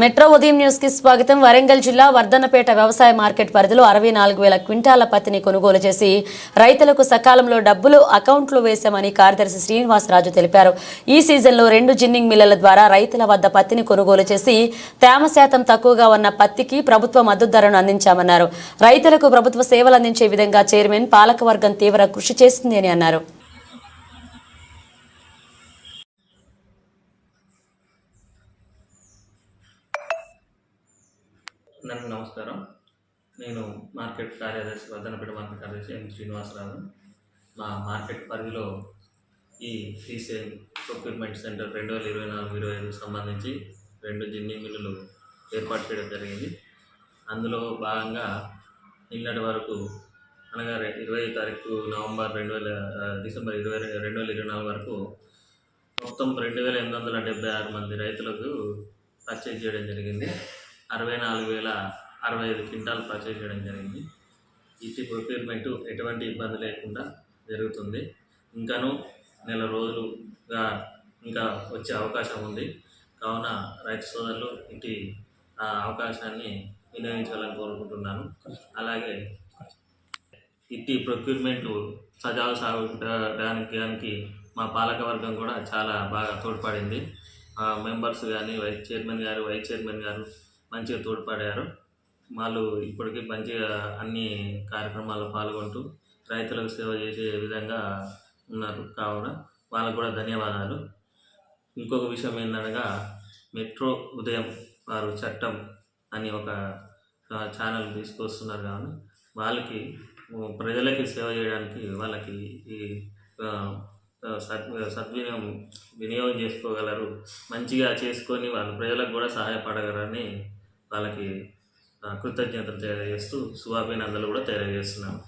Metro ఉదయం న్యూస్కి స్వాగతం. వరంగల్ జిల్లా వర్ధనపేట వ్యవసాయ మార్కెట్ పరిధిలో అరవై నాలుగు వేల క్వింటాల పత్తిని కొనుగోలు చేసి రైతులకు సకాలంలో డబ్బులు అకౌంట్లో వేశామని కార్యదర్శి శ్రీనివాసరాజు తెలిపారు. ఈ సీజన్లో రెండు జిన్నింగ్ మిల్లల ద్వారా రైతుల వద్ద పత్తిని కొనుగోలు చేసి తేమ శాతం తక్కువగా ఉన్న పత్తికి ప్రభుత్వ మద్దతు ధరను అందించామన్నారు. రైతులకు ప్రభుత్వ సేవలు అందించే విధంగా చైర్మన్ పాలకవర్గం తీవ్ర కృషి చేస్తుందని అని అన్నారు. అందరికీ నమస్కారం. నేను మార్కెట్ కార్యదర్శి వర్ధనపేట మార్కెట్ కార్యదర్శి ఎం. శ్రీనివాసరావు. మా మార్కెట్ పరిధిలో ఈ రీసేల్ ప్రొక్యూర్మెంట్ సెంటర్ రెండు వేల ఇరవై నాలుగు ఇరవై ఐదుకు సంబంధించి రెండు జిన్ని మిల్లులు ఏర్పాటు చేయడం జరిగింది. అందులో భాగంగా నిన్నటి వరకు అనగా రె- ఇరవై తారీఖు నవంబర్ రెండు వేల డిసెంబర్ ఇరవై రెండు వేల ఇరవై నాలుగు వరకు మొత్తం రెండు వేల ఎనిమిది వందల డెబ్బై ఆరు మంది రైతులకు పర్చేజ్ చేయడం జరిగింది. అరవై నాలుగు వేల అరవై ఐదు క్వింటాల్ పర్చేజ్ చేయడం జరిగింది. ఇట్టి ప్రొక్యూర్మెంట్ ఎటువంటి ఇబ్బంది లేకుండా జరుగుతుంది. ఇంకాను నెల రోజులుగా ఇంకా వచ్చే అవకాశం ఉంది. కావున రైతు సోదరులు ఇటు ఆ అవకాశాన్ని వినియోగించాలని కోరుకుంటున్నాను. అలాగే ఇట్టి ప్రొక్యూర్మెంట్ సజావు సాగడానికి దానికి మా పాలకవర్గం కూడా చాలా బాగా తోడ్పడింది. మెంబర్స్ కానీ వైస్ చైర్మన్ గారు వైస్ చైర్మన్ గారు మంచిగా తోడ్పడారు. వాళ్ళు ఇప్పటికీ మంచిగా అన్ని కార్యక్రమాల్లో పాల్గొంటూ రైతులకు సేవ చేసే విధంగా ఉన్నారు కావున వాళ్ళకు కూడా ధన్యవాదాలు. ఇంకొక విషయం ఏంటనగా మెట్రో ఉదయం వారు చట్టం అని ఒక ఛానల్ తీసుకొస్తున్నారు కావున వాళ్ళకి ప్రజలకి సేవ చేయడానికి వాళ్ళకి ఈ సద్ సద్వినియోగం వినియోగం చేసుకోగలరు. మంచిగా చేసుకొని వాళ్ళు ప్రజలకు కూడా సహాయపడగలరని వాళ్ళకి ఆ, కృతజ్ఞతలు తెలియజేస్తూ శుభాభినందనలు కూడా తెలియజేస్తున్నాను